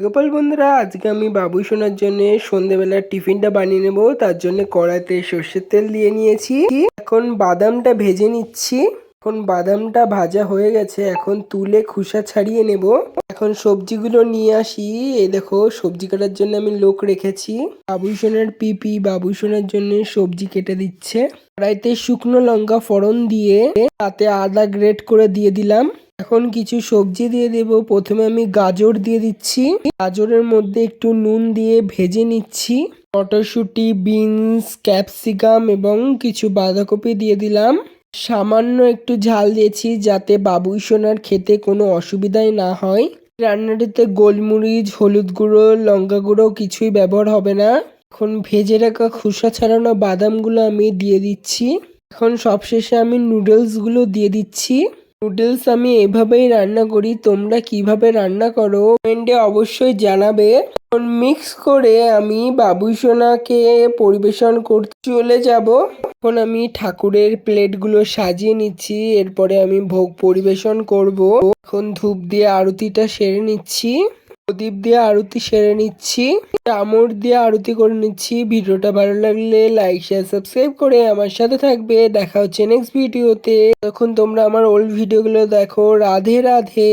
গোপাল বন্ধুরা, আজকে আমি বাবু শোনার জন্য সন্ধেবেলার টিফিনটা বানিয়ে নেব। তার জন্য কড়াইতে সর্ষের তেল দিয়ে নিয়েছি। এখন বাদামটা ভেজে নিচ্ছি। এখন বাদামটা ভাজা হয়ে গেছে, এখন তুলে খোসা ছাড়িয়ে নেব। এখন সবজিগুলো নিয়ে আসি। এই দেখো, সবজি কাটার জন্য আমি লোক রেখেছি। বাবুই সোনার পিপি, বাবুই সোনার জন্য সবজি কেটে দিচ্ছে। কড়াইতে শুকনো লঙ্কা ফোড়ন দিয়ে তাতে আদা গ্রেট করে দিয়ে দিলাম। এখন কিছু সবজি দিয়ে দেব। প্রথমে আমি গাজর দিয়ে দিচ্ছি। গাজরের মধ্যে একটু নুন দিয়ে ভেজে নিচ্ছি। মটরশুঁটি, বিনস, ক্যাপসিকাম এবং কিছু বাঁধাকপি দিয়ে দিলাম। সামান্য একটু ঝাল দিয়েছি যাতে বাবুই সোনার খেতে কোনো অসুবিধাই না হয়। রান্নাটিতে গোলমরিচ, হলুদ গুঁড়ো, লঙ্কা গুঁড়ো কিছুই ব্যবহার হবে না। এখন ভেজে রাখা খোসা ছাড়ানো বাদামগুলো আমি দিয়ে দিচ্ছি। এখন সবশেষে আমি নুডলসগুলো দিয়ে দিচ্ছি। নুডলস আমি এভাবেই রান্না করি, তোমরা কীভাবে রান্না করো কমেন্টে অবশ্যই জানাবে। এখন মিক্স করে আমি বাবুই সোনাকে পরিবেশন করতে চলে যাব। এখন আমি ঠাকুরের প্লেটগুলো সাজিয়ে নিচ্ছি, এরপরে আমি ভোগ পরিবেশন করব। এখন ধূপ দিয়ে আরতিটা সেরে নিচ্ছি, প্রদীপ দিয়ে আরতি সেরে নিচ্ছি চামর দিয়ে আরতি করে নিচ্ছি। ভিডিওটা ভালো লাগলে লাইক শেয়ার সাবস্ক্রাইব করে আমার সাথে থাকবে। দেখা হচ্ছে নেক্সট ভিডিওতে তখন তোমরা আমার ওল্ড ভিডিওগুলো দেখো। রাধে রাধে।